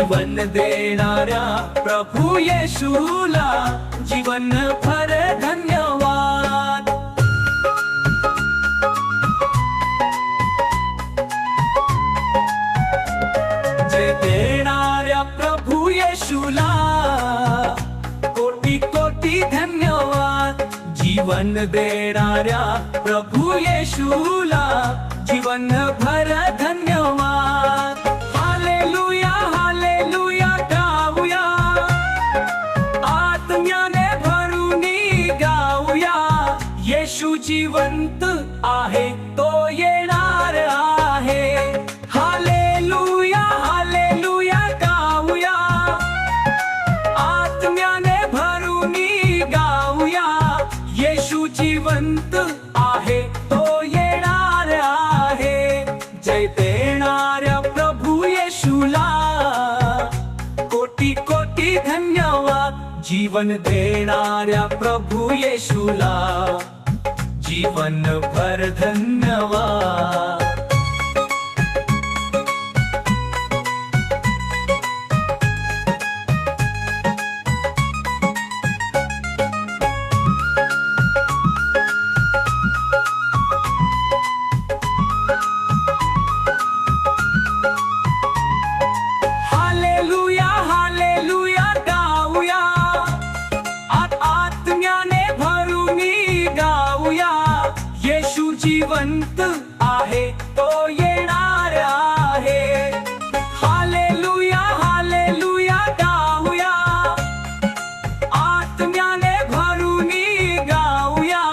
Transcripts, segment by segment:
जीवन देणाऱ्या प्रभू येशूला जीवन भर धन्यवाद. जे देणाऱ्या प्रभू येशूला कोटी कोटी धन्यवाद. जीवन देणाऱ्या प्रभू येशूला जीवन भर धन्यवाद. जिवंत आहे तो येणार आहे. हालेलुया हालेलुया, गाऊया. आत्म्याने भरूनी गाऊया. येशू जिवंत आहे तो येणार आहे. जय देणाऱ्या प्रभू येशूला. कोटी कोटी धन्यवाद, जीवन देणाऱ्या प्रभू येशूला. जीवन भर धन्यवाद। जिवंत आहे तो येणार आहे. हालेलुया हालेलुया, गाऊया. आत्म्याने भरूनी गाऊया.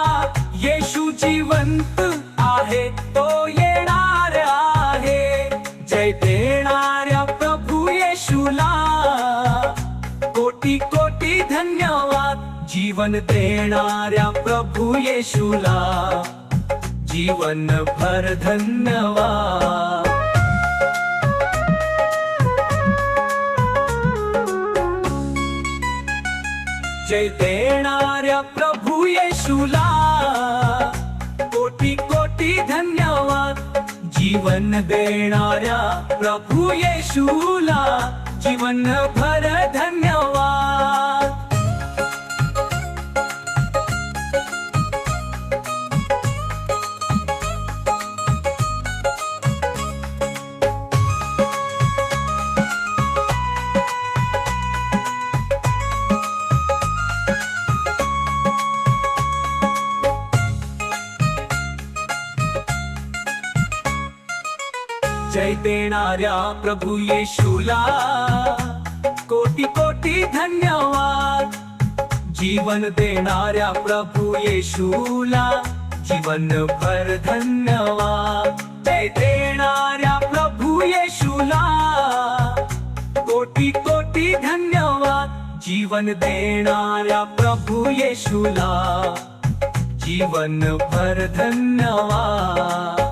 येशू जिवंत आहे तो येणार आहे. जय देणाऱ्या प्रभू येशूला. कोटी कोटी धन्यवाद जीवन देणाऱ्या प्रभू येशूला. जीवन भर धन्यवाद। जय देणाऱ्या प्रभू येशूला कोटी कोटी धन्यवाद। जीवन देणाऱ्या प्रभू येशूला जीवन भर धन्यवाद। जय देणाऱ्या प्रभू येशूला कोटी कोटी धन्यवाद। जीवन देणाऱ्या प्रभू येशूला जीवन भर धन्यवाद। जय देणाऱ्या प्रभू येशूला कोटी कोटी धन्यवाद। जीवन देणाऱ्या प्रभू येशूला जीवन भर धन्यवाद।